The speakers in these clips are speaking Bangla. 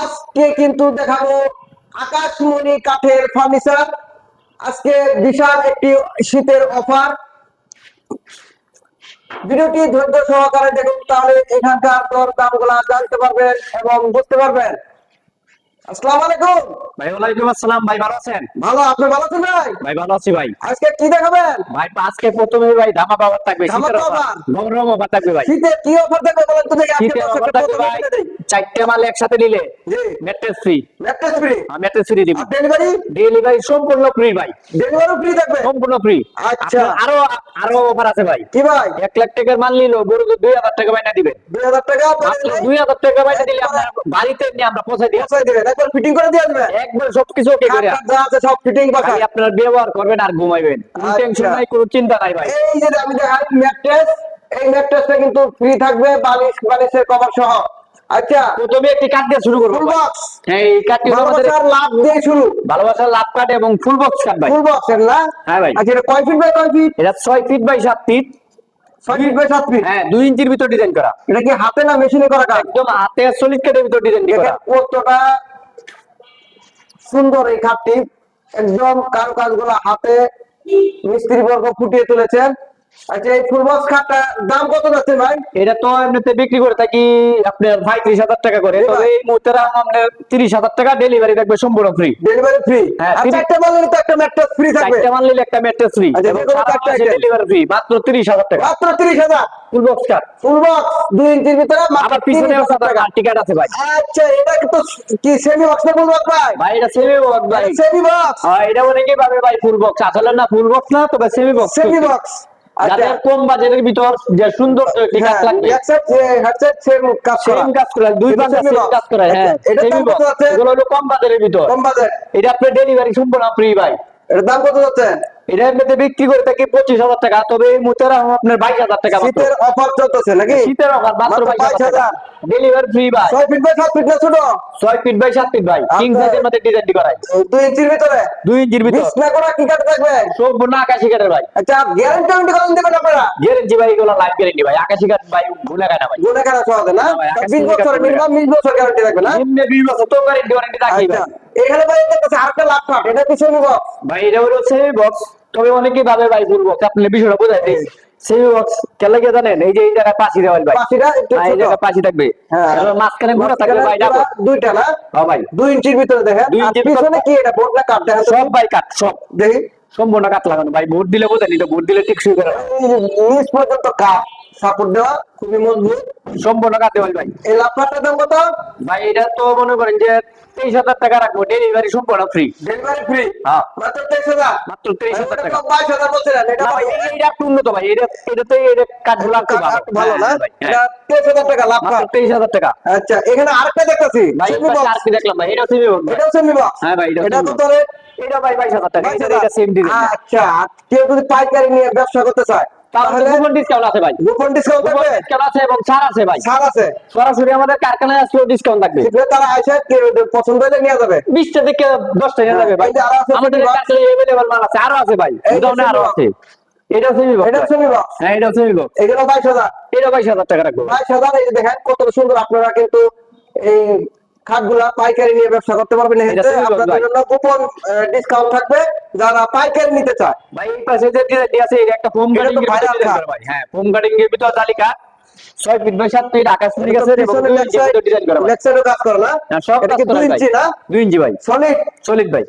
আজকে কিন্তু দেখাবো আকাশমণি কাঠের ফার্নিচার। আজকে বিশাল একটি শীতের অফার। ভিডিওটি ধৈর্য সহকারে দেখুন, তাহলে এখানকার দর দামগুলা জানতে পারবেন এবং বুঝতে পারবেন। আসসালামু আলাইকুম। ভাই ওয়ালাইকুম আসসালাম। ভাই ভালো আছেন? ভালো আপনি ভালো আছেন ভাই? ভাই ভালো আছি ভাই। আজকে কি দেখাবেন? ভাই আজকে প্রথমে ভাই ধামা পাওয়ার থাকবে ধামাকা শীতের গরম অফার। থাকবে ভাই। শীতে কি অফার থাকবে বলেন তো দেখি আজকে অফার থাকবে ভাই বলে মাল একসাথে নিলে mattress free mattress free mattress free দিব। ডেলিভারি ডেলিভারি সম্পূর্ণ ফ্রি ভাই। ডেলিভারি ফ্রি থাকবে? সম্পূর্ণ ফ্রি আচ্ছা। আরও আরও অফার আছে ভাই। কি ভাই? এক লাখ টাকার মাল নিলো গরু দুই হাজার টাকা বাইনা দুই হাজার টাকা? মাত্র দুই হাজার টাকা বাইনা দিলে আপনার বাড়িতে নিয়ে আমরা পৌঁছে দিবেন একবার ফিটিং করে দিয়ে আসবেন একবার সবকিছু ওকে করে যা আছে সব ফিটিং আপনারা ব্যবহার করবেন আর ঘুমাইবেন। কোনো আচ্ছা। টেনশন নাই কোনো চিন্তা নাই ভাই। এই যে আমি দেখাই ম্যাট্রেস এই ম্যাট্রেসটা কিন্তু ফ্রি থাকবে বালিশ বালিশের কভার সহ। আচ্ছা। প্রথমে একটি কাঠ দিয়ে শুরু করব ফুল বক্স হ্যাঁ এই ভালোবাসার লাভ দিয়ে শুরু। ভালোবাসার লাভ কাঠ এবং ফুল বক্স কাঠ ভাই। ফুল বক্সের না? হ্যাঁ ভাই। আচ্ছা এটা কয় ফিট বাই কয় ফিট এটা ছয় ফিট বাই সাত ফিট ছয় ফিট বাই সাত ফিট হ্যাঁ দুই ইঞ্চির ভিতর ডিজাইন করা। এটা কি হাতে না মেশিনে করা কাজ একদম হাতে সলিড কাঠের ভিতর ডিজাইন করা। কতটা সুন্দর এই খাপটি একদম কারুকাজ কাজগুলো হাতে মিস্ত্রি বর্গ ফুটিয়ে তুলেছেন। আচ্ছা এই ফুল বক্স খাটটা দাম কত যাচ্ছে ভাই? এটা তো এমনিতে বিক্রি করে থাকি আপনার পঁয়ত্রিশ হাজার টাকা করে। তবে এই মুহূর্তে আপনার তিরিশ হাজার টাকা ডেলিভারি থাকবে সম্পূর্ণ ফ্রি ডেলিভারি ফ্রি হ্যাঁ, আচ্ছা free। একটা বলেন তো একটা ম্যাট্রেস ফ্রি থাকবে। চারটা মাল নিলে একটা ম্যাট্রেস ফ্রি আচ্ছা, চারটা। ডেলিভারি ফ্রি মাত্র তিরিশ হাজার টাকা। মাত্র তিরিশ হাজার? ফুল বক্স কাঠ ফুল বক্স দুই ইঞ্চির ভিতরে আবার পিছনে 30,000 টিকাট আছে ভাই। আচ্ছা এটা কিন্তু কি সেমি বক্স না ফুল বক্স ভাই? ভাই এটা সেমি বক্স ভাই। সেমি বক্স হ্যাঁ এটা অনেকেই ভাবে ভাই ফুল বক্স আসলে না ফুল বক্স না তবে সেমি বক্স সেমি বক্স আচ্ছা যাদের কম বাজেটের ভিতর যে সুন্দর একটি কাজ হ্যাঁ, লাগবে কাজ করা। কাজ করে দুই semi সেম box। কাজ করে হ্যাঁ এটা দাম কত আছে? এগুলো হলো কম বাজারের ভিতর কম বাজেট। এটা আপনার ডেলিভারি সম্পূর্ণ ফ্রি ভাই এটার দাম কত যাচ্ছে? এটা এমনিতে বিক্রি করে থাকি পঁচিশ হাজার টাকা তবে এই মুহূর্তে আপনার বাইশ হাজার টাকা শীতের offer চলতেছে নাকি? শীতের অফার মাত্র বাইশ হাজার টাকা 22,000 ডেলিভারি ফ্রি ভাই ছয় feet by সাত feet না ছোট? ছয় ফিট বাই সাত ফিট ভাই কিং সাইজের মধ্যে ডিজাইনটি করাই দুই ইঞ্চির ভিতরে? দুই ইঞ্চির ভিতর বিছনা করা কি কাঠ থাকবে? সম্পূর্ণ আকাশি কাঠের ভাই আচ্ছা, warranty কত দিবেন আপনারা? গ্যারেন্টি ভাই এগুলো লাইফ গ্যারেন্টি ভাই আকাশি কাঠ ভাই ভুলে খায় না ভাই গুণে কেনা সহজে না? ভাই, আকাশ বিশ থেকে বছর, কাঠ minimum বিশ বছর guarantee থাকবে না? এমনি বিশ বছর তো গ্যারেন্টি ওয়ারেন্টি আচ্ছা, এখানে ভাই দেখতেছি আরেকটা laptop, এটা কি semi box? ভাই এটা হলো সেমি বক্স তবে অনেকে ভাবে ভাই ভুল বক্স আপনি বিষয়টা বোঝাই দিয়েছি সেমি বক্স কেলে জানেন? এই যে এই জায়গায় পাশি দেওয়াল ভাই। পাশিটা হ্যাঁ, এই। জায়গায় পাশি থাকবে। হ্যাঁ। মাঝখানে ঘোরা থাকবে ভাই দুইটা না? হ্যাঁ ভাই। দুই ইঞ্চির ভিতরে দেখেন। পিছনে কি এটা? বোর্ড না কাঠ দেখেন সব ভাই কাট সব। দেখি। সম্পূর্ণ কাট লাগানো। ভাই ভোট দিলে বোঝেন এটা ভোট দিলে ঠিক শুয়ে করে নিচ পর্যন্ত কাঠ সাপোর্ট দেওয়া খুবই মজবুত। সম্পূর্ণ কাট দেওয়াল ভাই। এই ল্যাপটপটার দাম কত ভাই এটা তো মনে করেন যে তেইশ হাজার টাকা রাখব ডেলিভারি সম্পূর্ণ ফ্রি ডেলিভারি ফ্রি হ্যাঁ। মাত্র তেইশ হাজার? মাত্র তেইশ হাজার টাকা। বাইশ হাজার বলছিলেন এটা ভাই এটা একটু উন্নত ভাই এটা এটাতে এটা কাঠগুলো একটু ভালো। না? হ্যাঁ, হ্যাঁ। এটা তেইশ হাজার টাকা লাভ মাত্র তেইশ হাজার টাকা। আচ্ছা এখানে আরেকটা দেখতেছি। ভাই সেমি এই পাশে বক্স আর কি দেখলাম ভাই এটা সেমি বক্স এটাও সেমি বক্স হ্যাঁ ভাই, এটা তো। তোরে এটা ভাই বাইশ হাজার টাকা এটা। এটা সেম ডিজাইন আচ্ছা কেউ যদি পাইকারি নিয়ে ব্যবসা করতে চায় তাহলে তাহলে কুপন ডিসকাউন্ট আছে ভাই। গোপন ডিসকাউন্ট থাকবে? ডিসকাউন্ট আছে এবং ছাড় আছে ভাই। ছাড় আছে। সরাসরি আমাদের কারখানায় আসলেও ডিসকাউন্ট থাকবে। তারা আসে পছন্দ হলে নিয়ে যাবে। থেকে নিয়ে যাবে ভাই। আছে আমাদের semi box। মাল আছে। আরও আছে ভাই। গুদামে আরও আছে। এটা সেমি বক্স এটা সেমি বক্স হ্যাঁ এটা সেমি বক্স এগুলো বাইশ হাজার। এটা বাইশ হাজার টাকা রাখব। বাইশ হাজার এই দেখেন কত সুন্দর। আপনারা কিন্তু এই খাটগুলা পাইকারি নিয়ে ব্যবসা করতে পারবেন। আপনাদের জন্য কুপন ডিসকাউন্ট থাকবে। যারা পাইকারি নিতে চায়। ভাই এই পাশে যে আছে এটা একটা ফোম তো কাটিং এর ভিতরে ভাই। হ্যাঁ ফোম কাটিং এর ভিতরে তালিকা ছয় ফিট বাই ফিট আকাশ আছে এবং ডিজাইন করা কাজ করে না? হ্যাঁ, এটা কি ইঞ্চি না? দুই ইঞ্চি ভাই। সলিড সলিড ভাই।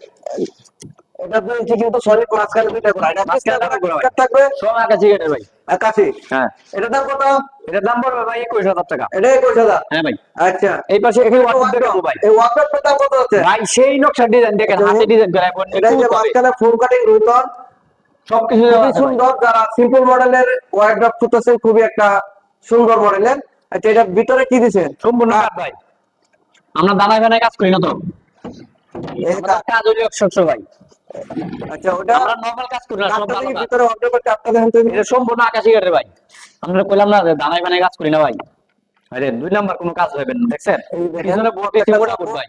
এটা দুই ইঞ্চি কিন্তু সলিড মাঝখানে দুইটা করা এটা মাঝখানে পিছনে ভাই। কাট থাকবে সব আকাশি কাঠের ভাই। আকাশি। হ্যাঁ এটার দাম কত? এটার দাম পড়বে ভাই একুশ হাজার টাকা। এটা একুশ হাজার? হ্যাঁ ভাই। আচ্ছা। এই পাশে এখানে ওয়াটার দেখাবো ভাই। এই ওয়াটারটার দাম কত হচ্ছে ভাই সেই নকশার ডিজাইন দেখেন হাতে ডিজাইন করা। এটা যে মাঝখানে ফোম কাটিং রুতন। সবকিছু সুন্দর যারা সিম্পল মডেলের খুবই একটা সুন্দর মডেলের আচ্ছা এটার ভিতরে কি দিছেন সম্পূর্ণ ভাই। আমরা দানায় দানায় কাজ করি না তো। কাজ হলো ভাই। আচ্ছা ওটা আমরা নরমাল কাজ করি না সব কাঠটা ভালো দেখি কাজ। ভিতরে ওয়ার্ড্রপের চাপটা দেখেন তো এটা সম্পূর্ণ আকাশি কাঠের ভাই। আমরা কইলাম না যে দানায় কাজ করি না ভাই। আরে দুই নাম্বার কোনো কাজ হবে না দেখছেন? পিছনে বোর্ড দিয়েছে ভাই।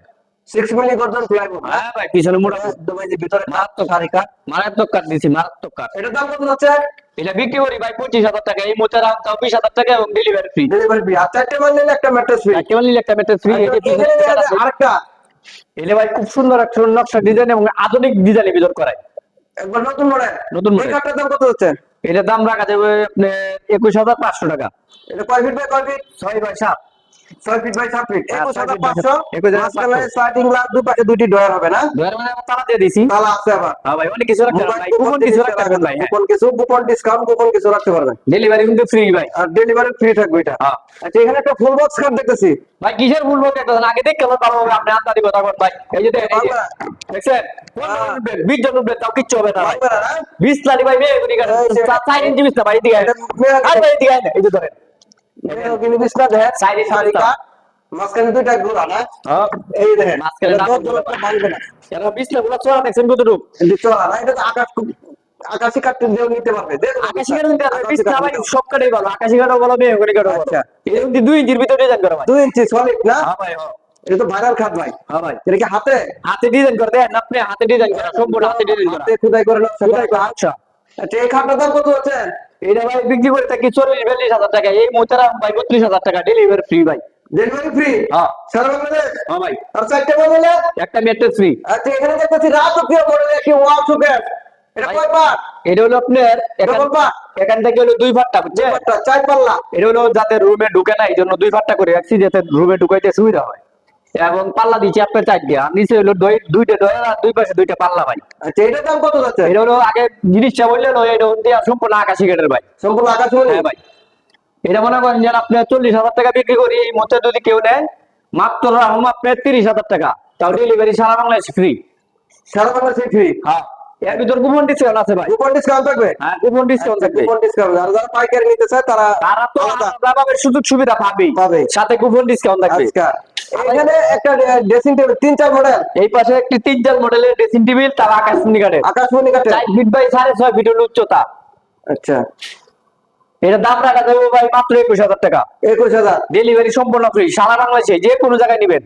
সিক্স মিলি গর্জন প্লাইবোর্ড হ্যাঁ ভাই পিছনে মোটা বোর্ড যে ভিতরে মারাত্মক কাঠ মারাত্মক কাঠ দিছি মারাত্মক কাঠ এটার দাম কত যাচ্ছে এটা বিক্রি করি ভাই পঁচিশ হাজার টাকা এই মোচার দাম তাও বিশ হাজার টাকা এবং ডেলিভারি ফ্রি ডেলিভারি ফ্রি আর চারটে মাল নিলে একটা ম্যাট্রেস ফ্রি কেবল নিলে একটা ফ্রি আরেকটা। এলে ভাই খুব সুন্দর একটা নকশা ডিজাইন এবং আধুনিক ডিজাইন ভিতর করায়। একবার নতুন মডেল নতুন model। কাঠটার দাম কত হচ্ছে? এটার দাম রাখা যাবে একুশ হাজার পাঁচশো টাকা। এটা কয় ফিট বাই কয় ফিট ছয় বাই সাত। ছয় ফিট বাই সাত ফিট হ্যাঁ, একুশ হাজার পাঁচশো। সাত- একুশ হাজার মাঝখানে পাঁচশো। গ্লাস দুই পাশে ডয়ার হবে না? দুয়ার মানে তালা দিয়ে দিছি তাহলে আছে আবার। হ্যাঁ ভাই অনেক কিছু রাখতে ভাই কুপন কিছু রাখতে পারবেন ভাই হ্যাঁ। কুপন কিছু কুপন ডিসকাউন্ট কুপন কিছু রাখতে পারবেন। ডেলিভারি কিন্তু ফ্রি ভাই। আর ডেলিভারি ফ্রি থাকবে এটা। হ্যাঁ। আচ্ছা এখানে একটা ফুল বক্স কার্ড দেখতেছি। ভাই কিসের ভুল বলতে একটা আগে দেখ কেমন ভালো আপনি আন্দাজি কথা বল ভাই। এই যে দেখেন, এই যে বাংলা। দেখছেন? বিশ জন তাও কিচ্ছু হবে না বিশ ভাই মেয়ে এই যে- চার ইঞ্চি বিশ না ভাই এদিকে আয়। এটা মেয়ে- আর ভাই এদিকে এই যে ধরেন। কিন্তু বিছনা দেখেন মাঝখানে দুইটা না হ্যাঁ। এই দেখেন মাঝখানে এটা নাক দশ গোলা দশ ভাঙবে না। এরা বিশগুলো চড়া দেখছেন কতটুকু? কিন্তু না এটা তো আকাশ আকাশি কাটতে দিয়েও নিতে পারবে। আকাশি নিতে ভাই সব ভালো আকাশি মেয়ে আচ্ছা। এরকম দুই ইঞ্চির ভিতরে ডিজাইন করা ভাই দুই ইঞ্চি সলিড না? হ্যাঁ ভাই হ্যাঁ। এটা তো ভাইরাল খাট ভাই। হ্যাঁ ভাই। এটা কি হাতে? হাতে ডিজাইন করে দেন আপনি হাতে ডিজাইন করা সম্পূর্ণ হাতে ডিজাইন করা। হাতে খোদাই করে খুদাই। করা, আচ্ছা। আচ্ছা। এই খাটটার দাম কত হচ্ছে? এটা ভাই বিক্রি করে থাকি চল্লিশ বিয়াল্লিশ হাজার টাকা। এই মোচারা ভাই বত্রিশ হাজার টাকা ডেলিভারি ফ্রি ভাই। ডেলিভারি ফ্রি হ্যাঁ। সারা বাংলাদেশ হ্যাঁ ভাই। আর চারটে বদলে একটা মেট্রেস ফ্রি আচ্ছা এখানে দেখতেছি রাজকীয় মডেল একটি ওয়াল সুকেট এটা কয় পাট? এটা হলো আপনার এখান থেকে হলো দুই ভাট্টা বুঝছে পাটটা চার পাল্লা। এটা হলো যাতে রুমে ঢুকে না এই জন্য দুই ভাট্টা করে রাখছি যাতে রুমে ঢুকাইতে সুবিধা হয়। এবং পাল্লা দিচ্ছি আপনার চার দিয়ে। নিচে হলো দুই- দুইটা ডয়ার আর দুই পাশে দুইটা পাল্লা ভাই। আচ্ছা এটার দাম কত যাচ্ছে? এটা হলো আগে জিনিসটা বললেন ওই এটা হচ্ছে সম্পূর্ণ আকাশি গেটের ভাই। সম্পূর্ণ আকাশ হ্যাঁ ভাই। এটা মনে করেন যে আপনি চল্লিশ হাজার টাকা বিক্রি করি এই মধ্যে যদি কেউ নেয় মাত্র রাখুন আপনার তিরিশ হাজার টাকা। তাও ডেলিভারি সারা বাংলাদেশ ফ্রি সারা বাংলাদেশ ফ্রি হ্যাঁ। এর ভিতর কুপন ডিসকাউন্ট আছে ভাই। কুপন ডিসকাউন্ট থাকবে? হ্যাঁ কুপন ডিসকাউন্ট থাকবে। কুপন ডিসকাউন্ট আর যারা পাইকারি নিতে চায় তারা তারা তো সুযোগ সুবিধা পাবেই। পাবে। সাথে কুপন ডিসকাউন্ট থাকবে। আচ্ছা। এখানে একটা ড্রেসিং টেবিল তিন চার মডেল এই পাশে একটি তিন চার মডেলের ড্রেসিং টেবিল তার আকাশমণি কাঠের। চার ফিট বাই সাড়ে ছয় ফিট হল উচ্চতা। আচ্ছা। এটা দাম রাখা যাবে ভাই মাত্র একুশ হাজার টাকা। একুশ হাজার। ডেলিভারি সম্পূর্ণ ফ্রি সারা বাংলাদেশে যে কোনো জায়গায় নিবেন।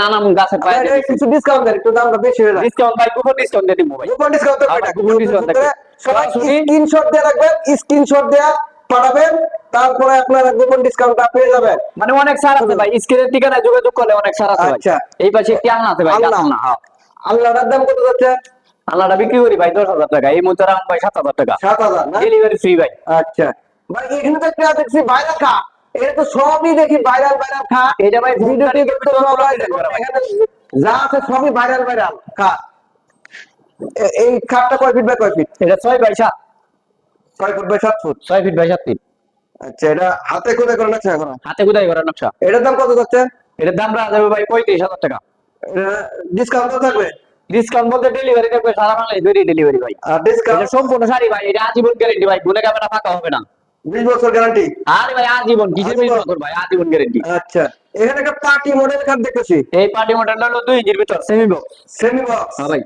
নানান গাছের পায়ে কিছু ডিসকাউন্ট দেন একটু দামটা বেশি হয়ে ডিসকাউন্ট ভাই কুপন ডিসকাউন্ট দিয়ে দিব ভাই। কুপন ডিসকাউন্ট থাকবে আবার এটা। coupon সবাই স্ক্রিনশট দিয়ে রাখবেন স্ক্রিনশট দিয়ে পাঠাবেন। তারপরে আপনারা কুপন ডিসকাউন্টটা পেয়ে যাবেন। মানে অনেক সার আছে ভাই স্ক্রিনের ঠিকানায় যোগাযোগ করলে অনেক সার আছে আচ্ছা। এই পাশে একটি আলনা আছে ভাই আলনা। হ্যাঁ। আল্লাহর দাম কত যাচ্ছে? আলনাটা বিক্রি করি ভাই দশ হাজার টাকা। এই মধ্যে রাখুন ভাই সাত হাজার টাকা। সাত হাজার না? ডেলিভারি ফ্রি ভাই। আচ্ছা। ভাই এখানে তো একটা দেখছি ভাইরাল খা এটা তো সবই দেখি ভাইরাল ভাইরাল খা এটা ভাই ভিডিওটি দেখতে। যা আছে সবই ভাইরাল ভাইরাল খা এই খাটটা কয় ফিট বাই কয় ফিট এটা ছয় বাই সাত। ছয় ফুট বাই সাত ফুট ছয় ফিট বাই সাত ফিট আচ্ছা এটা হাতে করে করে নাকশা এখন? হাতে কোথায় করা নকশা? এটার দাম কত যাচ্ছে? এটার দাম রাখা যাবে ভাই পঁয়ত্রিশ হাজার টাকা। ডিসকাউন্ট থাকবে? ডিসকাউন্ট বলতে ডেলিভারি থাকবে সারা বাংলাদেশ দুইটি ডেলিভারি ভাই। আর ডিসকাউন্ট সম্পূর্ণ শাড়ি ভাই এটা আজীবন গ্যারেন্টি ভাই গুনে ক্যামেরা ফাঁকা হবে না। বিশ বছর গ্যারান্টি আরে ভাই আজীবন কিসের? বিশ বছর ভাই আজীবন গ্যারেন্টি আচ্ছা এখানে একটা পার্টি মডেল খাট দেখতেছি। এই পার্টি মডেল হলো দুই ইঞ্চির ভিতর সেমি বক্স সেমি বক্স হ্যাঁ ভাই।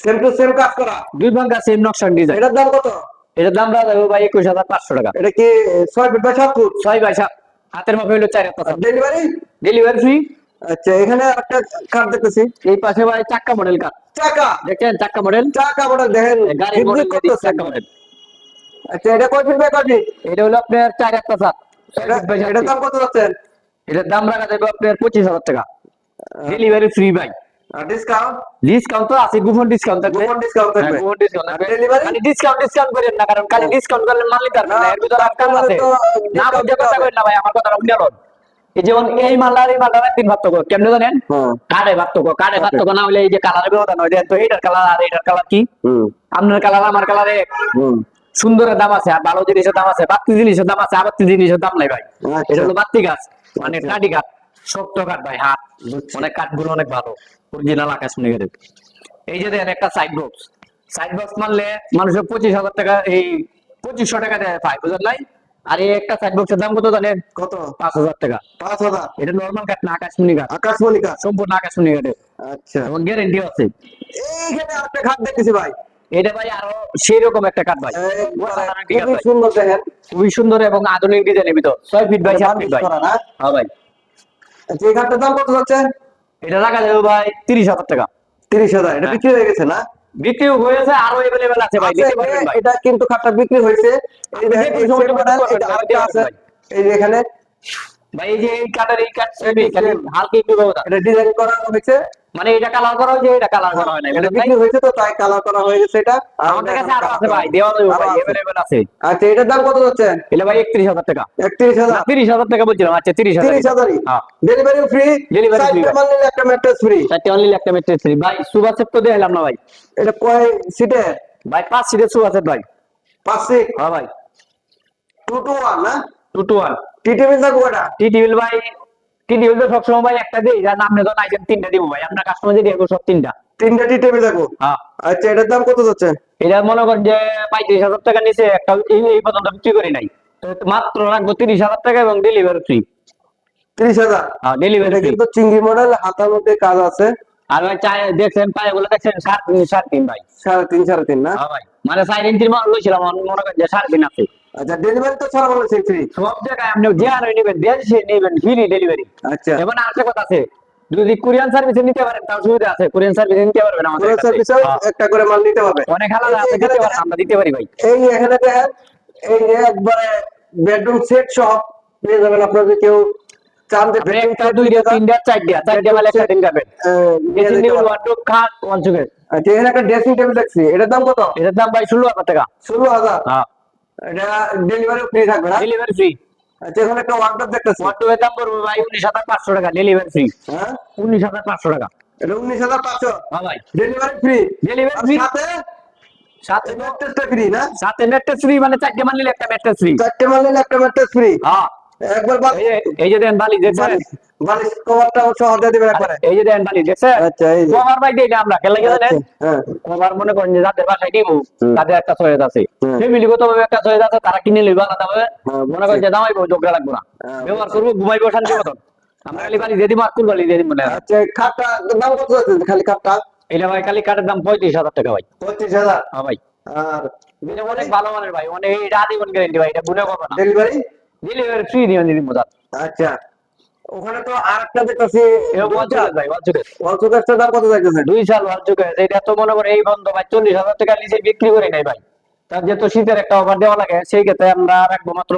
সেম টু সেম কাজ করা? দুই ভাঙ্গা সেম নকশান ডিজাইন এটার দাম কত? এটার দাম রাখা যাবে ভাই একুশ হাজার পাঁচশো টাকা। এটা কি ছয় ফিট বাই সাত ফুট? ছয় বাই সাত। হাতের মাপে হলো চার হাত ডেলিভারি ডেলিভারি ফ্রি আচ্ছা এখানে একটা কার্ড দেখতেছি। এই পাশে ভাই চাক্কা মডেল কার চাকা দেখছেন চাক্কা মডেল চাকা মডেল দেখেন গাড়ির মডেল চাক্কা মডেল আচ্ছা এটা কয় ফিট বাই কয় ফিট এটা হলো আপনার চার একটা সাত এটা এটার দাম কত যাচ্ছে? এটার দাম রাখা যাবে আপনার পঁচিশ হাজার টাকা। ডেলিভারি ফ্রি ভাই। ডিসকাউন্ট ডিসকাউন্ট তো আছে কুপন ডিসকাউন্ট থাকবে। কুপন ডিসকাউন্ট থাকবে। কুপন ডিসকাউন্ট থাকবে। Delivery? খালি ডিসকাউন্ট ডিসকাউন্ট করেন না কারণ খালি ডিসকাউন্ট করলে মাল নিতে পারবেন না এর ভিতরে আটকান আছে। না বুঝে কথা হবে। ভাই আমার কথা শুনে লন। এই যেমন এই মালটা এই মালটা তিন ভাগ কেমনে জানেন? কার্ডে ভাগ করো ভাগ না হলে এই যে কালারের ব্যবধান হয় তো এইটার কালার আর এইটার কালার কি? আপনার কালার আমার কালারে হুম। সুন্দরের দাম আছে আর ভালো জিনিসের দাম আছে বাড়তি জিনিসের দাম আছে আবাত্তি জিনিসের দাম নাই ভাই। আচ্ছা। এটা হলো বাড়তি গাছ মানে কাটি কাঠ শক্ত কাঠ ভাই হাত। অনেক কাঠগুলো অনেক ভালো। অরিজিনাল আকাশ মনিগের এই যে দেখেন একটা সাইড বক্স সাইড বক্স মারলে মানুষের পঁচিশ হাজার টাকা এই পঁচিশশো টাকা দেয় পায় বুঝলেন নাই আর এই একটা সাইড বক্সের দাম কত জানেন? কত? পাঁচ হাজার টাকা। পাঁচ হাজার। এটা নর্মাল কাঠ না আকাশমণি কাঠ আকাশমণি কাঠ সম্পূর্ণ আকাশমণি কাঠের আচ্ছা। এবং গ্যারেন্টি আছে। এইখানে একটা খাট দেখতেছি ভাই। এটা ভাই আরও সেই রকম একটা কাঠ ভাই। খুবই সুন্দর দেখেন। খুবই সুন্দর এবং আধুনিক ডিজাইনের ভিতর। ছয় ফিট বাই সাত ফিট ভাই। করা না? হ্যাঁ ভাই। আচ্ছা এই খাটটার দাম কত যাচ্ছে? এটা রাখা যাবে ভাই তিরিশ হাজার টাকা। তিরিশ হাজার এটা হ্যাঁ। বিক্রি হয়ে গেছে না? বিক্রি হয়েছে আরও এভেলেবেল আছে ভাই এটা কিন্তু খাটটা বিক্রি হয়েছে। এই যে এখানে ভাই এই যে এই কাটার এই কাট। হালকা একটু এটা ডিজাইন করা হয়েছে। মানে এটা কালার করা হয়েছে এটা কালার করা হয় না এটা বিক্রি হয়েছে তো তাই কালার করা হয়ে গেছে এটা আমাদের কাছে আরও আছে ভাই। দেওয়া যাবে ভাই আছে। আছে। আচ্ছা এটার দাম কত যাচ্ছে? এলে ভাই একত্রিশ হাজার টাকা। একত্রিশ হাজার। তিরিশ হাজার টাকা বলছিলাম আচ্ছা তিরিশ হাজার। তিরিশ হাজারই। হ্যাঁ। ডেলিভারি ফ্রি Delivery free, চারটে। মাল নিলে একটা ম্যাট্রেস ফ্রি চারটে অনলি একটা মেট্রিক থ্রি ভাই সেট তো দেখালাম না ভাই। এটা কয় সিটে ভাই পাঁচ সেট ভাই। পাঁচ সিট হ্যাঁ ভাই। টু টু ওয়ান না? Two two one tea table থাকব এটা? টি টিভিল ভাই সবসময় ভাই একটা দিই যার নাম আইটেম তিনটা দিব ভাই। আপনার কাস্টমার এগো সব তিনটা। তিনটা টি টেবিল থাকব হ্যাঁ। আচ্ছা এটার দাম কত যাচ্ছে? এটা মনে করেন যে পঁয়ত্রিশ হাজার টাকা নিচে একটা এই পর্যন্ত বিক্রি করি নাই। মাত্র রাখব তিরিশ হাজার টাকা এবং ডেলিভারি ফ্রি তিরিশ হাজার? হ্যাঁ ডেলিভারি ফ্রি কিন্তু চিংড়ি মডেল হাতার মধ্যে কাজ আছে। আর ভাই চাই দেখছেন পায়ে বলে দেখছেন? সাড়ে তিন সাড়ে তিন ভাই। সাড়ে তিন সাড়ে তিন না? হ্যাঁ ভাই। মানে চার ইঞ্চির মাল লইছিলাম মনে করেন যে সাড়ে তিন আছে। আচ্ছা ডেলিভারি তো ফ্রি সব জায়গায় আপনি নেবেন দেশে নেবেন ফ্রি ডেলিভারি আচ্ছা। এবং আরেকটা কথা আছে যদি কোরিয়ান সার্ভিসে নিতে পারেন তাও সুবিধা আছে। কোরিয়ান সার্ভিসে নিতে পারবেন আমাদের। সার্ভিসে হ্যাঁ। একটা করে মাল নিতে হবে। অনেক আলাদা আছে দিতে পারেন আমরা দিতে পারি ভাই। এই এখানে দেখেন এই যে একবারে বেডরুম সেট সহ পেয়ে যাবেন আপনারা যদি কেউ চান যে একটা দুইটা তিনটা চারটা চারটা একটা দিন যাবেন ড্রেসিং টেবিল ওয়ার্ডরোব খাট আচ্ছা এখানে একটা ড্রেসিং টেবিল দেখছি। এটার দাম কত? এটার দাম ভাই ষোলো হাজার টাকা। ষোলো হাজার। হ্যাঁ। এটা ডেলিভারি ফ্রি থাকবে না? ডেলিভারি ফ্রি আচ্ছা এখানে একটা ওয়ার্ডরোব দেখতেছি। ওয়ার্ডরোবের দাম পড়বে ভাই উনিশ হাজার পাঁচশো টাকা ডেলিভারি ফ্রি হ্যাঁ? উনিশ হাজার পাঁচশো টাকা। এটা উনিশ হাজার পাঁচশো? হ্যাঁ ভাই। ডেলিভারি ফ্রি ডেলিভারি ফ্রি সাথে? সাথে ম্যাট্রেসটা ফ্রি না? সাথে ম্যাট্রেস ফ্রি মানে চারটে মাল নিলে একটা ম্যাট্রেস ফ্রি চারটে মাল নিলে একটা ম্যাট্রেস ফ্রি হ্যাঁ। একবার এই যে দেন বালি দেখছেন? বালিশ বালিশ সহ দিয়ে দিবেন একবারে। এই যে দেন বালি দেখছেন? আচ্ছা এই কভার ভাই দেই আমরা কেন লাগে জানেন? আচ্ছা, হ্যাঁ। কভার মনে করেন যে যাদের বাসায় দিব তাদের একটা চয়েস আছে। ফ্যামিলিগত ভাবে একটা চয়েস আছে তারা কিনে লইবা আলাদা ভাবে। হ্যাঁ, মনে করেন যে দামাইবো যোগ্য লাগবো না। হ্যাঁ, ব্যবহার করব ঘুমাইবো শান্তি মতন। আমরা খালি বালি দিয়ে দিব আর কুল বালি দিয়ে দিব আচ্ছা খাটটা দাম কত খালি খাটটা? এটা ভাই খালি কাঠের দাম পঁয়ত্রিশ হাজার টাকা ভাই। পঁচিশ হাজার? হ্যাঁ ভাই। আর অনেক ভালো মানের ভাই। অনেক এটা আজীবন গ্যারেন্টি ভাই এটা গুনে পাবো না। ডেলিভারি ডেলিভারি ফ্রি দিয়ে দিব দাদা। আচ্ছা। ওখানে তো আর ওয়ান চুকেস ওয়ালচুকারটার দাম কত যাইতেছে? দুই সাল ওয়ান চুকেস এটা তো মনে করে এই বন্ধ ভাই চল্লিশ হাজার টাকা নিচে বিক্রি করে নাই ভাই। তার যেহেতু শীতের একটা অফার দেওয়া লাগে সেই ক্ষেত্রে আমরা রাখব মাত্র